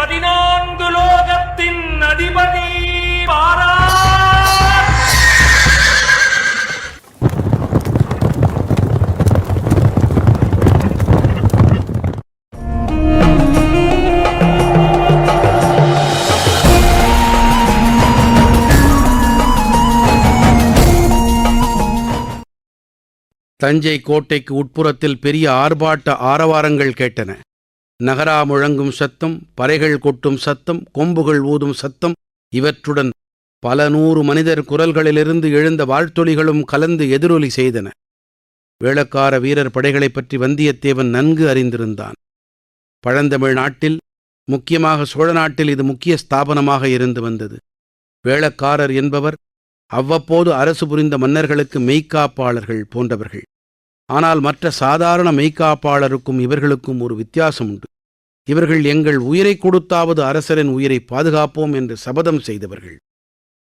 பதினான்கு லோகத்தின் அதிபதி பாரா. தஞ்சை கோட்டைக்கு உட்புறத்தில் பெரிய ஆர்ப்பாட்ட ஆரவாரங்கள் கேட்டன. நகரா முழங்கும் சத்தம் பறைகள் கொட்டும் சத்தம் கொம்புகள் ஊதும் சத்தம் இவற்றுடன் பல நூறு மனிதர் குரல்களிலிருந்து எழுந்த வாழ்த்தொலிகளும் கலந்து எதிரொலி செய்தன. வேளக்கார வீரர் படைகளைப் பற்றி வந்தியத்தேவன் நன்கு அறிந்திருந்தான். பழந்தமிழ் நாட்டில் முக்கியமாக சோழ நாட்டில் இது முக்கிய ஸ்தாபனமாக இருந்து வந்தது. வேளக்காரர் என்பவர் அவ்வப்போது அரசு புரிந்த மன்னர்களுக்கு மெய்க்காப்பாளர்கள் போன்றவர்கள். ஆனால் மற்ற சாதாரண மெய்க்காப்பாளருக்கும் இவர்களுக்கும் ஒரு வித்தியாசம் உண்டு. இவர்கள் எங்கள் உயிரை கொடுத்தாவது அரசரின் உயிரை பாதுகாப்போம் என்று சபதம் செய்தவர்கள்.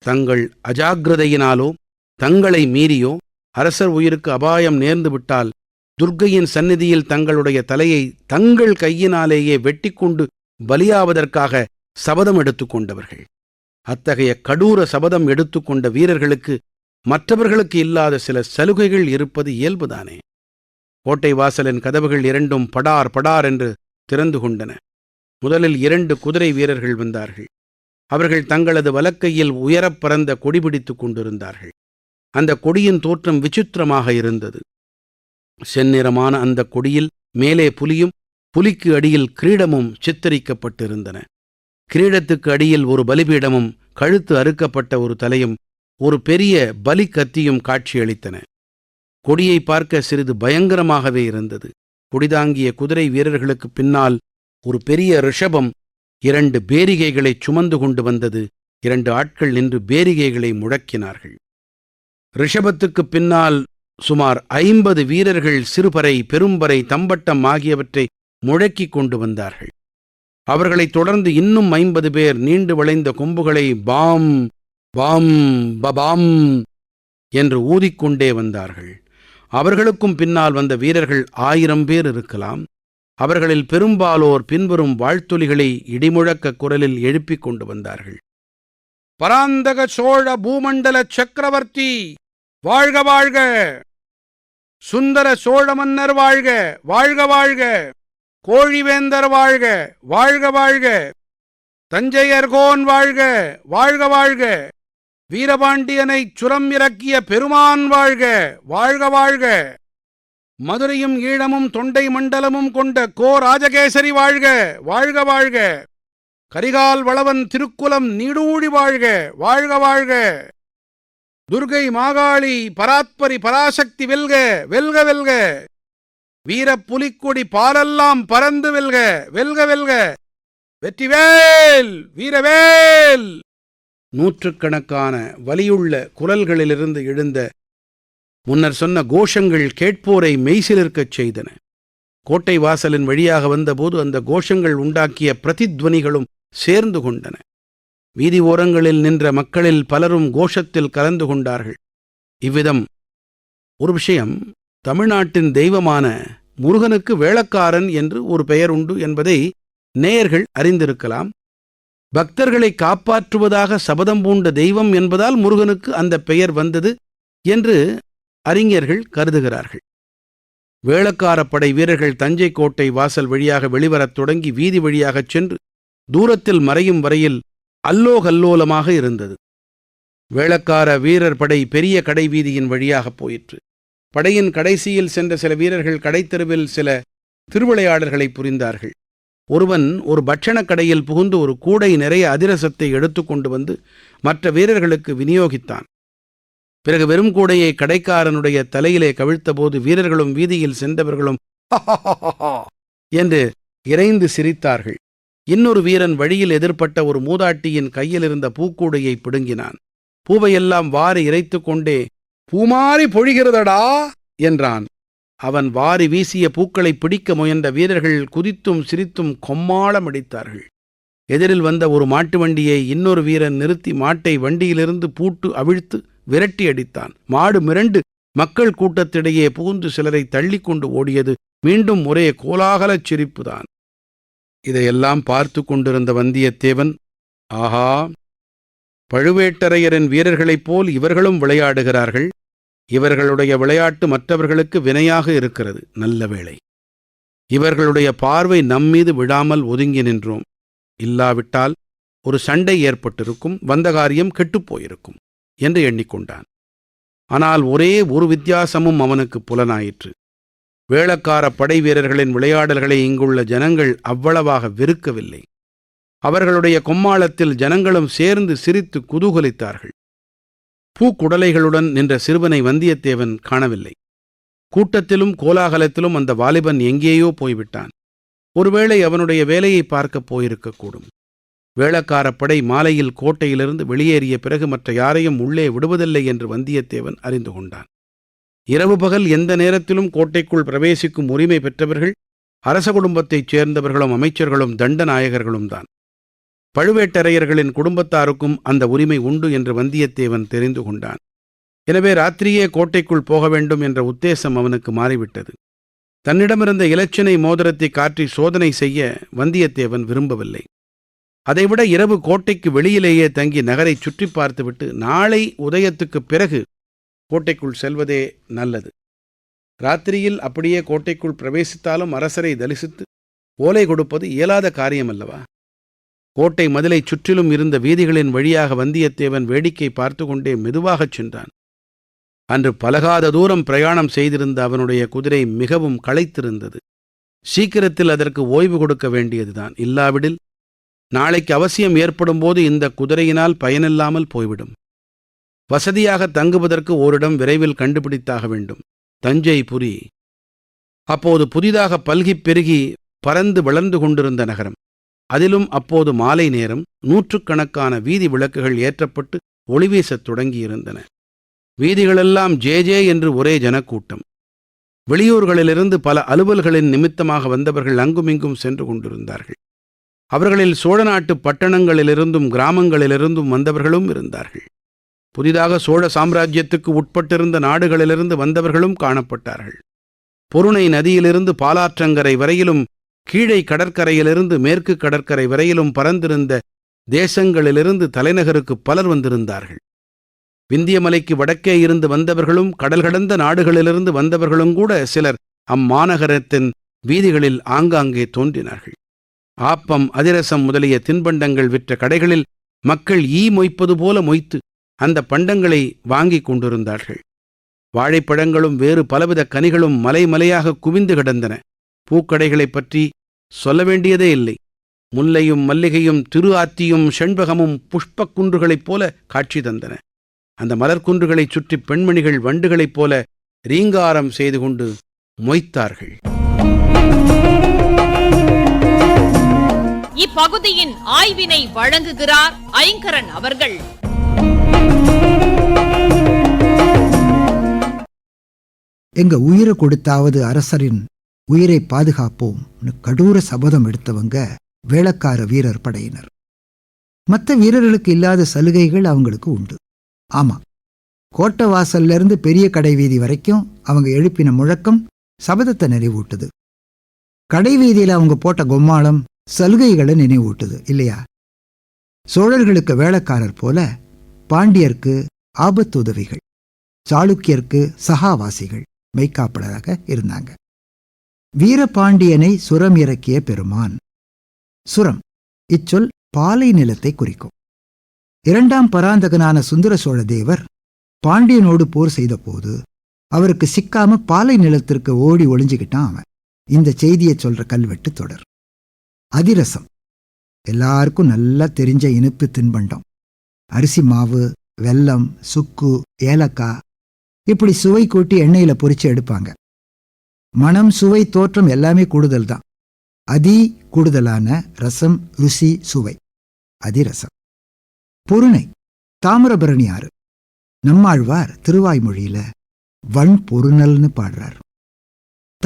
தங்கள் அஜாக்கிரதையினாலோ தங்களை மீறியோ அரசர் உயிருக்கு அபாயம் நேர்ந்துவிட்டால் துர்க்கையின் சந்நிதியில் தங்களுடைய தலையை தங்கள் கையினாலேயே வெட்டிக்கொண்டு பலியாவதற்காக சபதம் எடுத்துக்கொண்டவர்கள் அத்தகைய கடூர சபதம் எடுத்துக்கொண்ட வீரர்களுக்கு மற்றவர்களுக்கு இல்லாத சில சலுகைகள் இருப்பது இயல்புதானே. கோட்டை வாசலின் கதவுகள் இரண்டும் படார் படார் என்று திறந்து கொண்டன. முதலில் இரண்டு குதிரை வீரர்கள் வந்தார்கள். அவர்கள் தங்களது வலக்கையில் உயரப் பறந்த கொடி பிடித்துக் கொண்டிருந்தார்கள். அந்த கொடியின் தோற்றம் விசித்திரமாக இருந்தது. செந்நிறமான அந்த கொடியில் மேலே புலியும் புலிக்கு அடியில் கிரீடமும் சித்தரிக்கப்பட்டிருந்தன. கிரீடத்துக்கு அடியில் ஒரு பலிபீடமும் கழுத்து அறுக்கப்பட்ட ஒரு தலையும் ஒரு பெரிய பலி கத்தியும் காட்சியளித்தன. கொடியை பார்க்க சிறிது பயங்கரமாகவே இருந்தது. குடிதாங்கிய குதிரை வீரர்களுக்கு பின்னால் ஒரு பெரிய ரிஷபம் இரண்டு பேரிகைகளைச் சுமந்து கொண்டு வந்தது. இரண்டு ஆட்கள் நின்று பேரிகைகளை முழக்கினார்கள் ரிஷபத்துக்குப் பின்னால் சுமார் ஐம்பது வீரர்கள் சிறுபறை பெரும்பறை தம்பட்டம் ஆகியவற்றை முழக்கிக் கொண்டு வந்தார்கள். அவர்களைத் தொடர்ந்து இன்னும் ஐம்பது பேர் நீண்டு வளைந்த கொம்புகளை பாம் பாம் பபாம் என்று ஊதிக்கொண்டே வந்தார்கள். அவர்களுக்கும் பின்னால் வந்த வீரர்கள் ஆயிரம் பேர் இருக்கலாம். அவர்களில் பெரும்பாலோர் பின்வரும் வாழ்த்தொலிகளை இடிமுழக்க குரலில் எழுப்பிக் கொண்டு வந்தார்கள். பராந்தக சோழ பூமண்டல சக்கரவர்த்தி வாழ்க வாழ்க! சுந்தர சோழ மன்னர் வாழ்க வாழ்க வாழ்க! கோழிவேந்தர் வாழ்க வாழ்க வாழ்க! தஞ்சையர்கோன் வாழ்க வாழ்க வாழ்க! வீரபாண்டியனைச் சுரம் இறக்கிய பெருமான் வாழ்க வாழ்க வாழ்க. மதுரையும் ஈழமும் தொண்டை மண்டலமும் கொண்ட கோ ராஜகேசரி வாழ்க வாழ்க வாழ்க. கரிகால் வளவன் திருக்குலம் நீடூழி வாழ்க வாழ்க வாழ்க. துர்கை மாகாளி பராத்பரி பராசக்தி வெல்க வெல்க வெல்க. வீரப் புலிக்கொடி பாலெல்லாம் பறந்து வெல்க வெல்க வெல்க. வெற்றிவேல் வீரவேல். நூற்றுக்கணக்கான வலியுள்ள குரல்களிலிருந்து எழுந்த முன்னர் சொன்ன கோஷங்கள் கேட்போரை மெய்சிலிருக்கச் செய்தன. கோட்டை வாசலின் வழியாக வந்தபோது அந்த கோஷங்கள் உண்டாக்கிய பிரதித்வனிகளும் சேர்ந்து கொண்டன. வீதி ஓரங்களில் நின்ற மக்களில் பலரும் கோஷத்தில் கலந்து கொண்டார்கள். இவ்விதம் ஒரு விஷயம் தமிழ்நாட்டின் தெய்வமான முருகனுக்கு வேளக்காரன் என்று ஒரு பெயர் உண்டு என்பதை நேயர்கள் அறிந்திருக்கலாம். பக்தர்களை காப்பாற்றுவதாக சபதம் பூண்ட தெய்வம் என்பதால் முருகனுக்கு அந்த பெயர் வந்தது என்று அறிஞர்கள் கருதுகிறார்கள். வேளக்காரப் படை வீரர்கள் தஞ்சை கோட்டை வாசல் வழியாக வெளிவரத் தொடங்கி வீதி வழியாகச் சென்று தூரத்தில் மறையும் வரையில் அல்லோகல்லோலமாக இருந்தது. வேளக்கார வீரர் படை பெரிய கடை வீதியின் வழியாகப் போயிற்று. படையின் கடைசியில் சென்ற சில வீரர்கள் கடைத்தெருவில் சில திருவிளையாடல்களை புரிந்தார்கள். ஒருவன் ஒரு பட்சணக் கடையில் புகுந்து ஒரு கூடை நிறைய அதிரசத்தை எடுத்துக்கொண்டு வந்து மற்ற வீரர்களுக்கு விநியோகித்தான். பிறகு வெறும் கூடையை கடைக்காரனுடைய தலையிலே கவிழ்த்தபோது வீரர்களும் வீதியில் சென்றவர்களும் என்று இறைந்து சிரித்தார்கள். இன்னொரு வீரன் வழியில் எதிர்ப்பட்ட ஒரு மூதாட்டியின் கையில் இருந்த பூக்கூடையை பிடுங்கினான். பூவையெல்லாம் வாரி இறைத்து கொண்டே பூமாரி பொழிகிறதடா? என்றான். அவன் வாரி வீசிய பூக்களை பிடிக்க முயன்ற வீரர்கள் குதித்தும் சிரித்தும் கொம்மாளம் அடித்தார்கள். எதிரில் வந்த ஒரு மாட்டு வண்டியை இன்னொரு வீரன் நிறுத்தி மாட்டை வண்டியிலிருந்து பூட்டு அவிழ்த்து விரட்டி அடித்தான். மாடு மிரண்டு மக்கள் கூட்டத்திடையே புகுந்து சிலரை தள்ளிக்கொண்டு ஓடியது மீண்டும் ஒரே கோலாகலச் சிரிப்புதான். இதையெல்லாம் பார்த்து கொண்டிருந்த வந்தியத்தேவன் ஆஹா! பழுவேட்டரையரின் வீரர்களைப் போல் இவர்களும் விளையாடுகிறார்கள். இவர்களுடைய விளையாட்டு மற்றவர்களுக்கு வினையாக இருக்கிறது. நல்ல வேளை. இவர்களுடைய பார்வை நம்மீது விழாமல் ஒதுங்கி நின்றோம். இல்லாவிட்டால் ஒரு சண்டை ஏற்பட்டிருக்கும். வந்த காரியம் கெட்டுப்போயிருக்கும் என்று எண்ணிக்கொண்டான். ஆனால் ஒரே ஒரு வித்தியாசமும் அவனுக்கு புலனாயிற்று. வேளக்கார படை வீரர்களின் விளையாடல்களை இங்குள்ள ஜனங்கள் அவ்வளவாக வெறுக்கவில்லை. அவர்களுடைய கொம்மாளத்தில் ஜனங்களும் சேர்ந்து சிரித்து குதூகலித்தார்கள். பூக்குடலைகளுடன் நின்ற சிறுவனை வந்தியத்தேவன் காணவில்லை. கூட்டத்திலும் கோலாகலத்திலும் அந்த வாலிபன் எங்கேயோ போய்விட்டான். ஒருவேளை அவனுடைய வேலையை பார்க்கப் போயிருக்கக்கூடும் வேளக்காரப் படை மாலையில் கோட்டையிலிருந்து வெளியேறிய பிறகு மற்ற யாரையும் உள்ளே விடுவதில்லை என்று வந்தியத்தேவன் அறிந்து கொண்டான். இரவு பகல் எந்த நேரத்திலும் கோட்டைக்குள் பிரவேசிக்கும் உரிமை பெற்றவர்கள் அரச குடும்பத்தைச் சேர்ந்தவர்களும் அமைச்சர்களும் தண்டநாயகர்களும் தான். பழுவேட்டரையர்களின் குடும்பத்தாருக்கும் அந்த உரிமை உண்டு என்று வந்தியத்தேவன் தெரிந்து கொண்டான். எனவே ராத்திரியே கோட்டைக்குள் போக வேண்டும் என்ற உத்தேசம் அவனுக்கு மாறிவிட்டது. தன்னிடமிருந்த இலச்சினை மோதிரத்தை காற்றி சோதனை செய்ய வந்தியத்தேவன் விரும்பவில்லை. அதைவிட இரவு கோட்டைக்கு வெளியிலேயே தங்கி நகரை சுற்றி பார்த்துவிட்டு நாளை உதயத்துக்குப் பிறகு கோட்டைக்குள் செல்வதே நல்லது. ராத்திரியில் அப்படியே கோட்டைக்குள் பிரவேசித்தாலும் அரசரை தரிசித்து ஓலை கொடுப்பது இயலாத காரியமல்லவா? கோட்டை மதிலைச் சுற்றிலும் இருந்த வீதிகளின் வழியாக வந்தியத்தேவன் வேடிக்கை பார்த்து கொண்டே மெதுவாகச் சென்றான். அன்று பலகாத தூரம் பிரயாணம் செய்திருந்த அவனுடைய குதிரை மிகவும் களைத்திருந்தது. சீக்கிரத்தில் அதற்கு ஓய்வு கொடுக்க வேண்டியதுதான். இல்லாவிடில் நாளைக்கு அவசியம் ஏற்படும் போது இந்த குதிரையினால் பயனில்லாமல் போய்விடும். வசதியாக தங்குவதற்கு ஓரிடம் விரைவில் கண்டுபிடித்தாக வேண்டும். தஞ்சை புரி. அப்போது புதிதாக பல்கிப் பெருகி பறந்து வளர்ந்து கொண்டிருந்த நகரம். அதிலும் அப்போது மாலை நேரம் நூற்றுக்கணக்கான வீதி விளக்குகள் ஏற்றப்பட்டு ஒளிவீசத் தொடங்கியிருந்தன. வீதிகளெல்லாம் ஜே ஜே என்று ஒரே ஜனக்கூட்டம். வெளியூர்களிலிருந்து பல அலுவல்களின் நிமித்தமாக வந்தவர்கள் அங்குமிங்கும் சென்று கொண்டிருந்தார்கள். அவர்களில் சோழ நாட்டு பட்டணங்களிலிருந்தும் கிராமங்களிலிருந்தும் வந்தவர்களும் இருந்தார்கள். புதிதாக சோழ சாம்ராஜ்யத்துக்கு உட்பட்டிருந்த நாடுகளிலிருந்து வந்தவர்களும் காணப்பட்டார்கள். பொருணை நதியிலிருந்து பாலாற்றங்கரை வரையிலும் கீழே கடற்கரையிலிருந்து மேற்கு கடற்கரை வரையிலும் பறந்திருந்த தேசங்களிலிருந்து தலைநகருக்கு பலர் வந்திருந்தார்கள். விந்தியமலைக்கு வடக்கே இருந்து வந்தவர்களும் கடல் கடந்த நாடுகளிலிருந்து வந்தவர்களும் கூட சிலர் அம்மாநகரத்தின் வீதிகளில் ஆங்காங்கே தோன்றினார்கள். ஆப்பம் அதிரசம் முதலிய தின்பண்டங்கள் விற்ற கடைகளில் மக்கள் ஈ மொய்ப்பது போல மொய்த்து அந்த பண்டங்களை வாங்கிக் கொண்டிருந்தார்கள். வாழைப்பழங்களும் வேறு பலவித கனிகளும் மலை மலையாக குவிந்து கிடந்தன. பூக்கடைகளைப் பற்றி சொல்ல வேண்டியதே இல்லை. முல்லையும் மல்லிகையும் திரு ஆத்தியும் செண்பகமும் புஷ்பக் குன்றுகளைப் போல காட்சி தந்தன. அந்த மலர்க்குன்றுகளைச் சுற்றி பெண்மணிகள் வண்டுகளைப் போல ரீங்காரம் செய்து கொண்டு மொய்த்தார்கள். இப்பகுதியின் ஆய்வினை வழங்குகிறார் ஐங்கரன் அவர்கள். எங்க உயிரை கொடுத்தாவது அரசரின் உயிரை பாதுகாப்போம் கடூர சபதம் எடுத்தவங்க வேளக்கார வீரர் படையினர். மற்ற வீரர்களுக்கு இல்லாத சலுகைகள் அவங்களுக்கு உண்டு. ஆமா கோட்டை வாசல்ல இருந்து பெரிய கடை வீதி வரைக்கும் அவங்க எழுப்பின முழக்கம் சபதத்தை நினைவூட்டுது. கடை வீதியில அவங்க போட்ட கொம்மாளம் சலுகைகளை நினைவூட்டுது இல்லையா? சோழர்களுக்கு வேளக்காரர் போல பாண்டியர்க்கு ஆபத்துதவிகள் சாளுக்கியர்க்கு சகாவாசிகள் மெய்க்காப்பலராக இருந்தாங்க. வீரபாண்டியனை சுரம் இறக்கிய பெருமான். சுரம் இச்சொல் பாலை நிலத்தை குறிக்கும். இரண்டாம் பராந்தகனான சுந்தர சோழ தேவர் பாண்டியனோடு போர் செய்தபோது அவருக்கு சிக்காம பாலை நிலத்திற்கு ஓடி ஒளிஞ்சுக்கிட்டான் அவன். இந்த செய்தியை சொல்ற கல்வெட்டு தொடர். அதிரசம். எல்லாருக்கும் நல்லா தெரிஞ்ச இனிப்பு தின்பண்டம். அரிசி மாவு வெல்லம் சுக்கு ஏலக்காய் இப்படி சுவை கூட்டி எண்ணெயில பொரிச்சு எடுப்பாங்க. மனம் சுவை தோற்றம் எல்லாமே கூடுதல் தான். அதி கூடுதலான ரசம் ருசி சுவை. அதிரசம். பொருணை. தாமிரபரணி ஆறு. நம்மாழ்வார் திருவாய்மொழியில வன் பொருணல்னு பாடுறார்.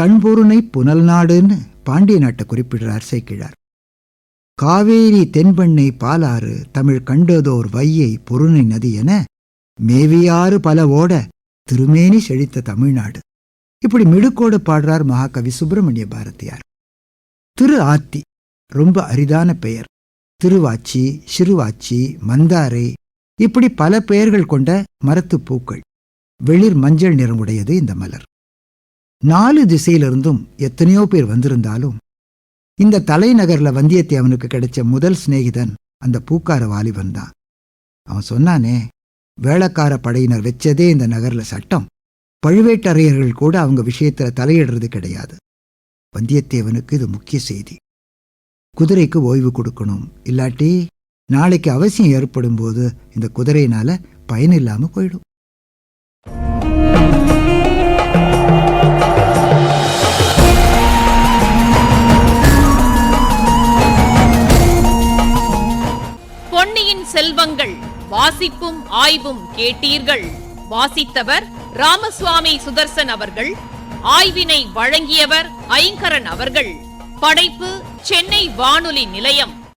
தன்பொருணை புனல் நாடுன்னு பாண்டிய நாட்டை குறிப்பிடுறார் சேக்கிழார். காவேரி தென்பெண்ணை பாலாறு தமிழ் கண்டதோர் வையை பொருணை நதி என மேவியாறு பல ஓட திருமேனி செழித்த தமிழ்நாடு. இப்படி மிடுக்கோடு பாடுறார் மகாகவி சுப்பிரமணிய பாரதியார். திரு ஆத்தி ரொம்ப அரிதான பெயர். திருவாச்சி சிறுவாச்சி மந்தாரை இப்படி பல பெயர்கள் கொண்ட மரத்துப் பூக்கள். வெளிர் மஞ்சள் நிறம் உடையது இந்த மலர். நாலு திசையிலிருந்தும் எத்தனையோ பேர் வந்திருந்தாலும் இந்த தலைநகர்ல வந்தியத்தேவனுக்கு கிடைச்ச முதல் சிநேகிதன் அந்த பூக்கார வாலிபன் தான். அவன் சொன்னானே வேளக்கார படையினர் வச்சதே இந்த நகர்ல சட்டம். பழுவேட்டரையர்கள் கூட அவங்க விஷயத்துல தலையிடுறது கிடையாது. வந்தியத்தேவனுக்கு இது முக்கிய செய்தி. குதிரைக்கு ஓய்வு கொடுக்கணும். இல்லாட்டி நாளைக்கு அவசியம் ஏற்படும் போது இந்த குதிரையினால பயனில்லாம போயிடும். பொன்னியின் செல்வங்கள் வாசிப்பும் ஆய்வும் கேட்டீர்கள். வாசித்தவர் ராமசுவாமி சுதர்சன் அவர்கள் ஆய்வினை வழங்கியவர் ஐங்கரன் அவர்கள். படைப்பு சென்னை வானொலி நிலையம்.